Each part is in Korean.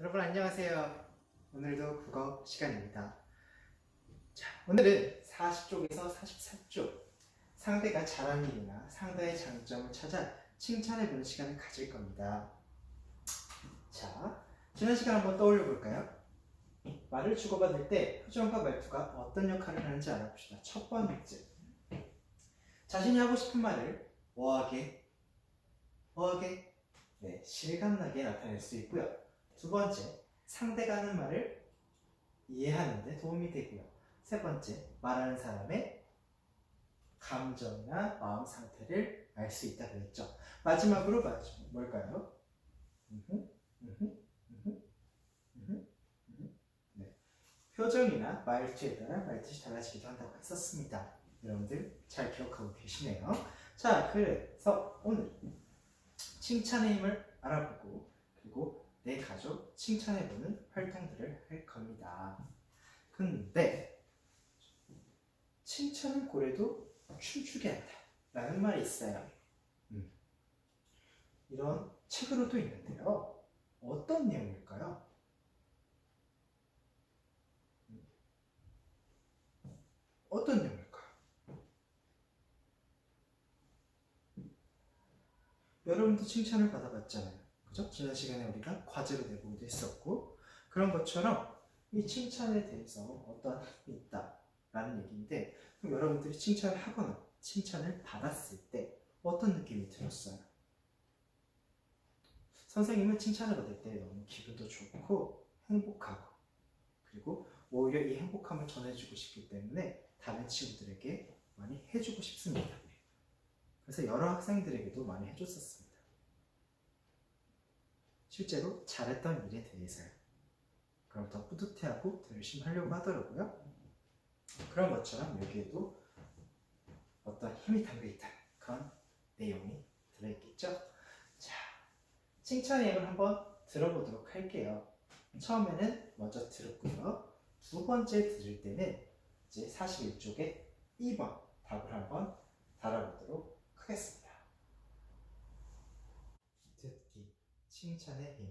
여러분 안녕하세요. 오늘도 국어 시간입니다. 자, 오늘은 40쪽에서 44쪽 상대가 잘하는 일이나 상대의 장점을 찾아 칭찬해보는 시간을 가질 겁니다. 자, 지난 시간 한번 떠올려 볼까요? 말을 주고받을 때 표정과 말투가 어떤 역할을 하는지 알아봅시다. 첫 번째, 자신이 하고 싶은 말을 어하게, 어하게, 네, 실감나게 나타낼 수 있고요. 두 번째, 상대가 하는 말을 이해하는 데 도움이 되고요. 세 번째, 말하는 사람의 감정이나 마음 상태를 알 수 있다고 했죠. 마지막으로 마지- 뭘까요? 네. 표정이나 말투에 따라 말뜻이 달라지기도 한다고 했었습니다. 여러분들 잘 기억하고 계시네요. 자, 그래서 오늘 칭찬의 힘을 알아보고 그리고 내 가족 칭찬해보는 활동들을 할 겁니다. 근데 칭찬은 고래도 춤추게 한다 라는 말이 있어요. 음. 이런 책으로도 있는데요. 어떤 내용일까요? 음. 어떤 내용일까요? 여러분도 칭찬을 받아봤잖아요. 그죠? 지난 시간에 우리가 과제로 내보기도 했었고 그런 것처럼 이 칭찬에 대해서 어떤 힘이 있다라는 얘기인데 그럼 여러분들이 칭찬을 하거나 칭찬을 받았을 때 어떤 느낌이 들었어요? 선생님은 칭찬을 받을 때 너무 기분도 좋고 행복하고 그리고 오히려 이 행복함을 전해주고 싶기 때문에 다른 친구들에게 많이 해주고 싶습니다. 그래서 여러 학생들에게도 많이 해줬었습니다. 실제로 잘했던 일에 대해서요. 그럼 더 뿌듯해하고 더 열심히 하려고 하더라고요. 그런 것처럼 여기에도 어떤 힘이 담겨있다 그런 내용이 들어있겠죠. 자, 칭찬의 힘을 한번 들어보도록 할게요. 처음에는 먼저 들었고요. 두 번째 들을 때는 이제 41쪽에 2번 답을 한번 달아보도록 하겠습니다. 듣기, 칭찬의 힘.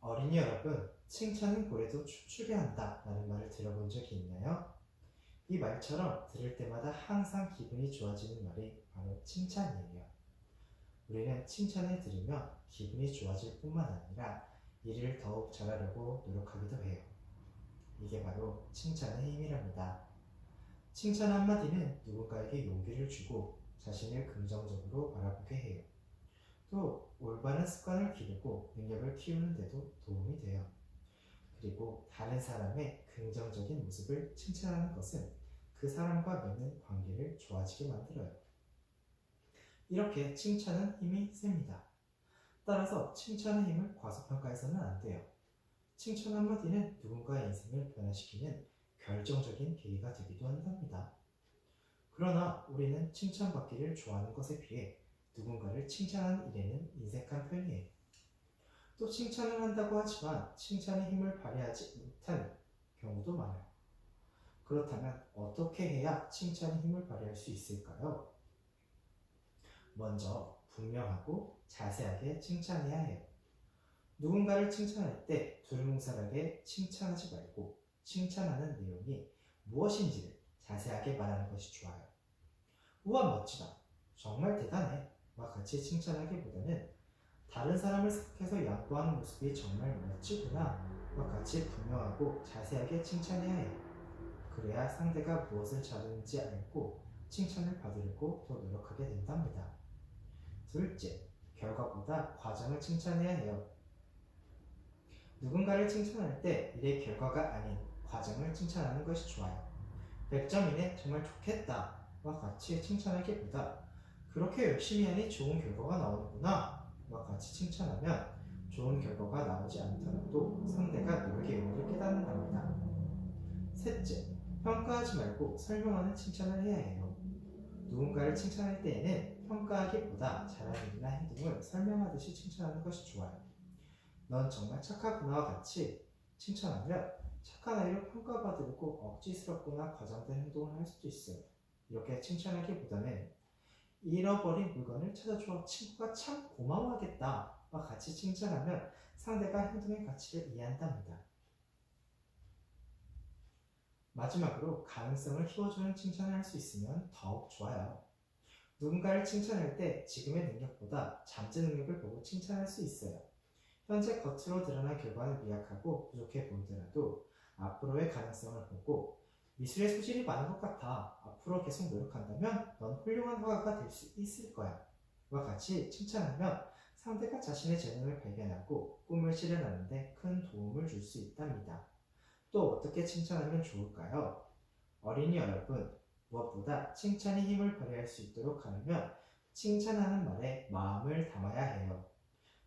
어린이 여러분, 칭찬은 고래도 춤추게 한다 라는 말을 들어본 적이 있나요? 이 말처럼 들을 때마다 항상 기분이 좋아지는 말이 바로 칭찬이에요. 우리는 칭찬을 들으며 기분이 좋아질 뿐만 아니라 일을 더욱 잘하려고 노력하기도 해요. 이게 바로 칭찬의 힘이랍니다. 칭찬 한마디는 누군가에게 용기를 주고 자신을 긍정적으로 바라보게 해요. 또 올바른 습관을 기르고 능력을 키우는 데도 도움이 돼요. 그리고 다른 사람의 긍정적인 모습을 칭찬하는 것은 그 사람과 맺는 관계를 좋아지게 만들어요. 이렇게 칭찬은 힘이 셉니다. 따라서 칭찬의 힘을 과소평가해서는 안 돼요. 칭찬 한마디는 누군가의 인생을 변화시키는 결정적인 계기가 되기도 한답니다. 그러나 우리는 칭찬받기를 좋아하는 것에 비해 누군가를 칭찬하는 일에는 인색한 편이에요. 또 칭찬을 한다고 하지만 칭찬의 힘을 발휘하지 못하는 경우도 많아요. 그렇다면 어떻게 해야 칭찬의 힘을 발휘할 수 있을까요? 먼저 분명하고 자세하게 칭찬해야 해요. 누군가를 칭찬할 때 두루뭉술하게 칭찬하지 말고 칭찬하는 내용이 무엇인지를 자세하게 말하는 것이 좋아요. 우와 멋지다. 정말 대단해. 와 같이 칭찬하기보다는 다른 사람을 생각해서 양보하는 모습이 정말 멋지구나. 와 같이 분명하고 자세하게 칭찬해야 해요. 그래야 상대가 무엇을 잘하는지 알고 칭찬을 받으려고 더 노력하게 된답니다. 둘째, 결과보다 과정을 칭찬해야 해요. 누군가를 칭찬할 때 일의 결과가 아닌 과정을 칭찬하는 것이 좋아요. 100점 이네 정말 좋겠다 와 같이 칭찬하기보다 그렇게 열심히 하니 좋은 결과가 나오는구나 와 같이 칭찬하면 좋은 결과가 나오지 않더라도 상대가 노력의 의미를 깨닫는답니다. 셋째, 평가하지 말고 설명하는 칭찬을 해야 해요. 누군가를 칭찬할 때에는 평가하기보다 잘하는 일이나 행동을 설명하듯이 칭찬하는 것이 좋아요. 넌 정말 착하구나와 같이 칭찬하면 착한 아이로 평가받으려고 억지스럽거나 과장된 행동을 할 수도 있어요. 이렇게 칭찬하기보다는 잃어버린 물건을 찾아줘 친구가 참 고마워하겠다 와 같이 칭찬하면 상대가 행동의 가치를 이해한답니다. 마지막으로 가능성을 키워주는 칭찬을 할 수 있으면 더욱 좋아요. 누군가를 칭찬할 때 지금의 능력보다 잠재 능력을 보고 칭찬할 수 있어요. 현재 겉으로 드러난 결과는 미약하고 부족해 보이더라도 앞으로의 가능성을 보고 미술에 소질이 많은 것 같아. 앞으로 계속 노력한다면 넌 훌륭한 화가가 될 수 있을 거야. 와 같이 칭찬하면 상대가 자신의 재능을 발견하고 꿈을 실현하는데 큰 도움을 줄 수 있답니다. 또 어떻게 칭찬하면 좋을까요? 어린이 여러분, 무엇보다 칭찬이 힘을 발휘할 수 있도록 하려면 칭찬하는 말에 마음을 담아야 해요.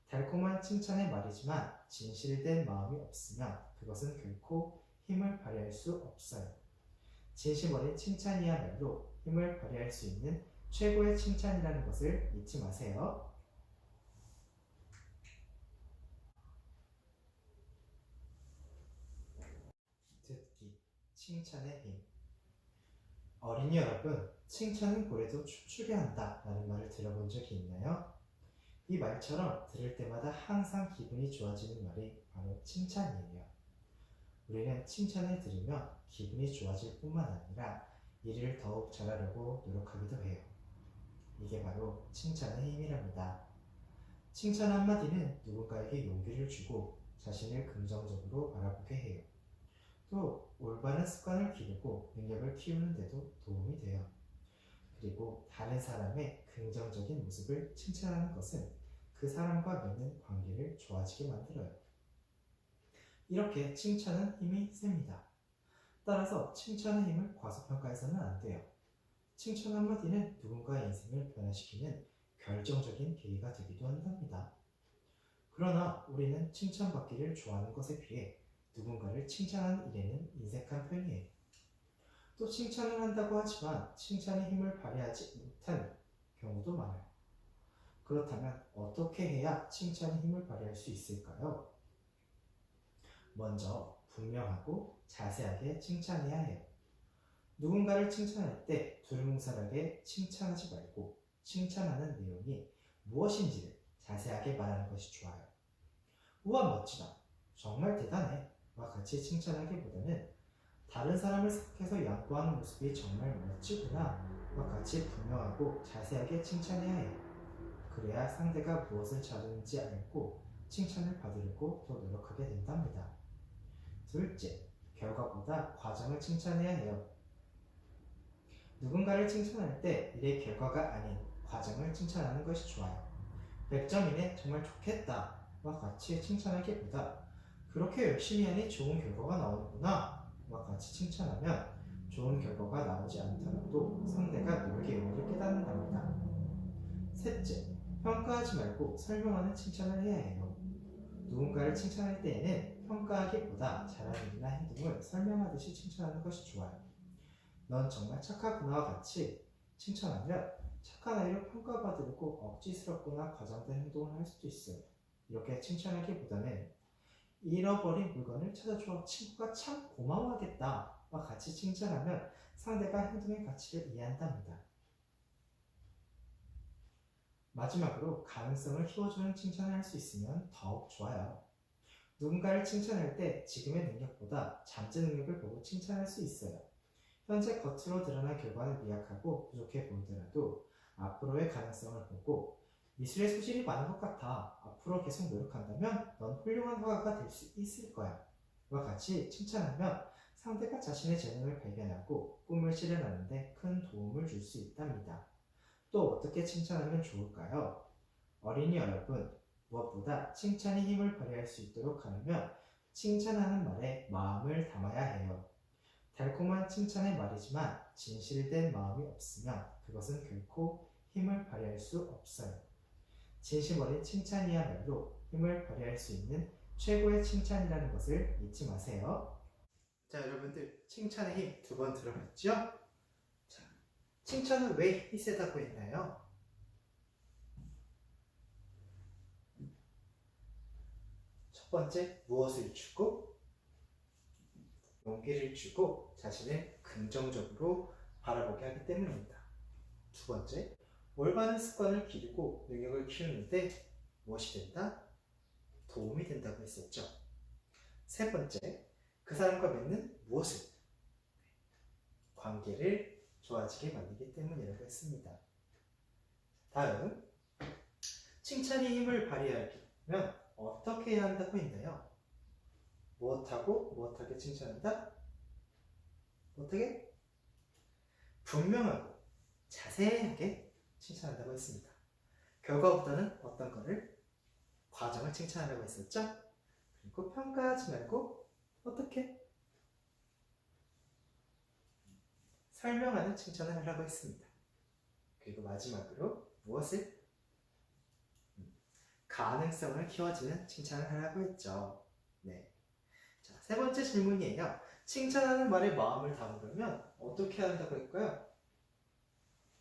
달콤한 칭찬의 말이지만 진실된 마음이 없으면 그것은 결코 힘을 발휘할 수 없어요. 진심 어린 칭찬이야말로 힘을 발휘할 수 있는 최고의 칭찬이라는 것을 잊지 마세요. 듣기, 칭찬의 힘. 어린이 여러분, 칭찬은 고래도 춤추게 한다 라는 말을 들어본 적이 있나요? 이 말처럼 들을 때마다 항상 기분이 좋아지는 말이 바로 칭찬이에요. 우리는 칭찬을 들으며 기분이 좋아질 뿐만 아니라 일을 더욱 잘하려고 노력하기도 해요. 이게 바로 칭찬의 힘이랍니다. 칭찬 한마디는 누군가에게 용기를 주고 자신을 긍정적으로 바라보게 해요. 또 올바른 습관을 기르고 능력을 키우는 데도 도움이 돼요. 그리고 다른 사람의 긍정적인 모습을 칭찬하는 것은 그 사람과 맺는 관계를 좋아지게 만들어요. 이렇게 칭찬은 힘이 셉니다. 따라서 칭찬의 힘을 과소평가해서는 안 돼요. 칭찬 한마디는 누군가의 인생을 변화시키는 결정적인 계기가 되기도 한답니다. 그러나 우리는 칭찬받기를 좋아하는 것에 비해 누군가를 칭찬하는 일에는 인색한 편이에요. 또 칭찬을 한다고 하지만 칭찬의 힘을 발휘하지 못하는 경우도 많아요. 그렇다면 어떻게 해야 칭찬의 힘을 발휘할 수 있을까요? 먼저 분명하고 자세하게 칭찬해야 해요. 누군가를 칭찬할 때 두루뭉술하게 칭찬하지 말고 칭찬하는 내용이 무엇인지를 자세하게 말하는 것이 좋아요. 우와 멋지다. 정말 대단해. 와 같이 칭찬하기보다는 다른 사람을 생각해서 양보하는 모습이 정말 멋지구나. 와 같이 분명하고 자세하게 칭찬해야 해요. 그래야 상대가 무엇을 잘하는지 알고 칭찬을 받으려고 더 노력하게 된답니다. 둘째, 결과보다 과정을 칭찬해야 해요. 누군가를 칭찬할 때 일의 결과가 아닌 과정을 칭찬하는 것이 좋아요. 100점이네 정말 좋겠다 와 같이 칭찬하기보다 그렇게 열심히 하니 좋은 결과가 나오는구나 와 같이 칭찬하면 좋은 결과가 나오지 않더라도 상대가 노력의 의미를 깨닫는답니다. 셋째, 평가하지 말고 설명하는 칭찬을 해야 해요. 누군가를 칭찬할 때에는 평가하기보다 잘하는 일이나 행동을 설명하듯이 칭찬하는 것이 좋아요. 넌 정말 착하구나와 같이 칭찬하면 착한 아이로 평가받으려고 억지스럽거나 과장된 행동을 할 수도 있어요. 이렇게 칭찬하기보다는 잃어버린 물건을 찾아줘 친구가 참 고마워하겠다 와 같이 칭찬하면 상대가 행동의 가치를 이해한답니다. 마지막으로 가능성을 키워주는 칭찬을 할 수 있으면 더욱 좋아요. 누군가를 칭찬할 때 지금의 능력보다 잠재 능력을 보고 칭찬할 수 있어요. 현재 겉으로 드러난 결과는 미약하고 부족해 보이더라도 앞으로의 가능성을 보고 미술에 소질이 많은 것 같아. 앞으로 계속 노력한다면 넌 훌륭한 화가가 될 수 있을 거야. 와 같이 칭찬하면 상대가 자신의 재능을 발견하고 꿈을 실현하는데 큰 도움을 줄 수 있답니다. 또 어떻게 칭찬하면 좋을까요? 어린이 여러분, 무엇보다 칭찬이 힘을 발휘할 수 있도록 하려면 칭찬하는 말에 마음을 담아야 해요. 달콤한 칭찬의 말이지만 진실된 마음이 없으면 그것은 결코 힘을 발휘할 수 없어요. 진심 어린 칭찬이야말로 힘을 발휘할 수 있는 최고의 칭찬이라는 것을 잊지 마세요. 자, 여러분들 칭찬의 힘 두 번 들어봤죠? 자, 칭찬은 왜 힘이 세다고 했나요? 첫 번째, 무엇을 주고 용기를 주고 자신을 긍정적으로 바라보게 하기 때문입니다. 두 번째, 올바른 습관을 기르고 능력을 키우는데 무엇이 된다? 도움이 된다고 했었죠. 세 번째, 그 사람과 맺는 무엇을 관계를 좋아지게 만들기 때문이라고 했습니다. 다음, 칭찬이 힘을 발휘하려면 어떻게 해야 한다고 했나요? 무엇하고 무엇하게 칭찬한다? 어떻게? 분명하고 자세하게 칭찬한다고 했습니다. 결과보다는 어떤 거를 과정을 칭찬하라고 했었죠? 그리고 평가하지 말고 어떻게? 설명하는 칭찬을 하라고 했습니다. 그리고 마지막으로 무엇을? 음, 가능성을 키워주는 칭찬을 하라고 했죠. 네. 자, 세 번째 질문이에요. 칭찬하는 말에 마음을 담으려면 어떻게 한다고 했고요?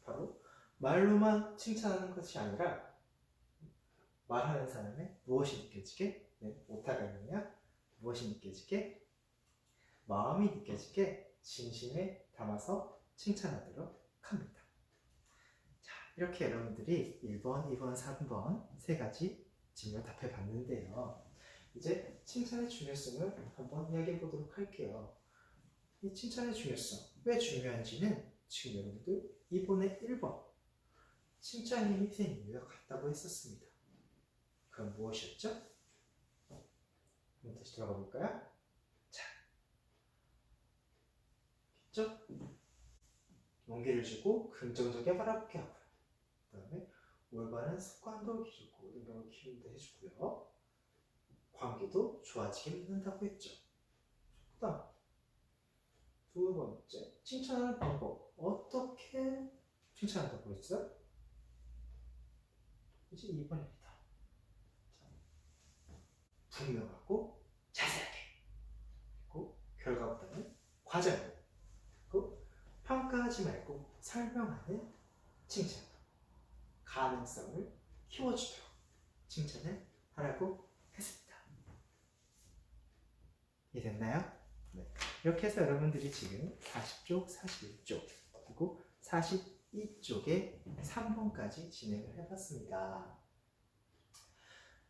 바로 말로만 칭찬하는 것이 아니라 말하는 사람의 무엇이 느껴지게? 네, 오타가 있느냐? 무엇이 느껴지게? 마음이 느껴지게 진심에 담아서 칭찬하도록 합니다. 자, 이렇게 여러분들이 1번, 2번, 3번 세 가지 질문 답해 봤는데요. 이제 칭찬의 중요성을 한번 이야기해 보도록 할게요. 이 칭찬의 중요성, 왜 중요한지는 지금 여러분들 2번에 1번 칭찬이 희생 이유가 같다고 했었습니다. 그럼 무엇이었죠? 다시 들어가 볼까요? 자, 있죠? 용기를 주고 긍정적인 바라보게 하고요. 그 다음에 올바른 습관도 기르고 능력을 키우는데 해주고요. 관계도 좋아지게 만든다고 했죠. 그 다음 두 번째 칭찬하는 방법 어떻게 칭찬한다고 했어요? 이제 2번입니다. 분명하고 자세하게 그리고 결과보다는 과정을 그리고 평가하지 말고 설명하는 칭찬 가능성을 키워주도록 칭찬을 하라고 했습니다. 이해됐나요? 네. 이렇게 해서 여러분들이 지금 40쪽, 41쪽 그리고 42쪽에 3번까지 진행을 해봤습니다.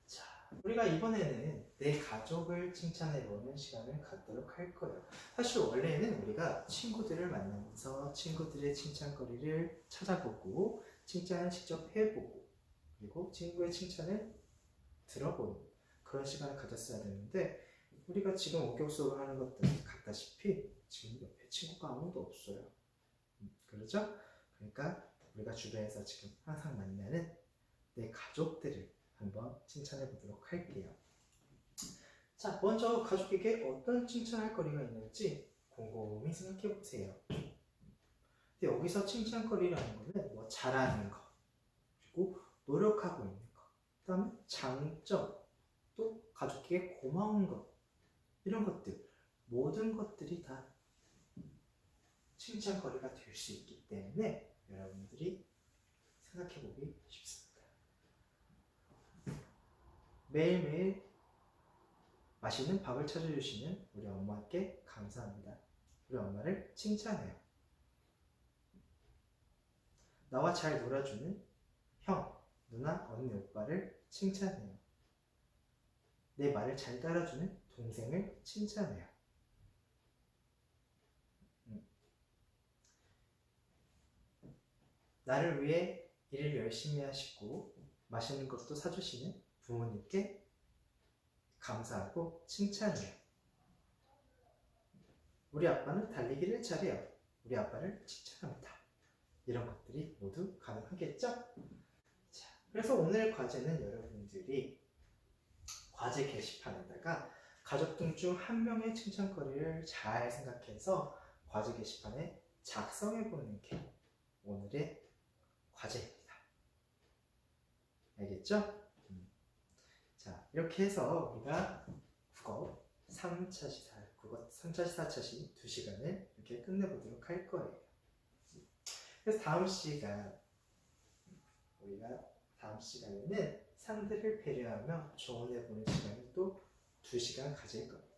자, 우리가 이번에는 내 가족을 칭찬해보는 시간을 갖도록 할 거예요. 사실 원래는 우리가 친구들을 만나면서 친구들의 칭찬거리를 찾아보고 칭찬을 직접 해보고 그리고 친구의 칭찬을 들어보는 그런 시간을 가졌어야 되는데 우리가 지금 원격 수업을 하는 것들 같다시피 지금 옆에 친구가 아무도 없어요. 음, 그렇죠? 그러니까 우리가 주변에서 지금 항상 만나는 내 가족들을 한번 칭찬해 보도록 할게요. 자, 먼저 가족에게 어떤 칭찬할 거리가 있는지 곰곰이 생각해 보세요. 근데 여기서 칭찬거리라는 거는 뭐 잘하는 거, 그리고 노력하고 있는 거, 그 다음에 장점, 또 가족에게 고마운 것, 이런 것들, 모든 것들이 다 칭찬거리가 될 수 있기 때문에 여러분들이 생각해 보기 쉽습니다. 매일매일 맛있는 밥을 찾아주시는 우리 엄마께 감사합니다. 우리 엄마를 칭찬해요. 나와 잘 놀아주는 형, 누나, 언니, 오빠를 칭찬해요. 내 말을 잘 따라주는 동생을 칭찬해요. 음. 나를 위해 일을 열심히 하시고 맛있는 것도 사주시는 부모님께 감사하고 칭찬해요. 우리 아빠는 달리기를 잘해요. 우리 아빠를 칭찬합니다. 이런 것들이 모두 가능하겠죠? 자, 그래서 오늘 과제는 여러분들이 과제 게시판에다가 가족들 중한 명의 칭찬거리를 잘 생각해서 과제 게시판에 작성해 보는 게 오늘의 과제입니다. 알겠죠? 음. 자, 이렇게 해서 우리가 국어 3차 시사, 국어 3차 시사, 4차시 2시간을 이렇게 끝내보도록 할 거예요. 그래서 다음 시간 우리가 다음 시간에는 상대를 배려하며 조언해 보는 시간을 또 2시간 가질 겁니다.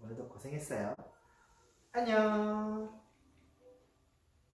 오늘도 고생했어요. 안녕.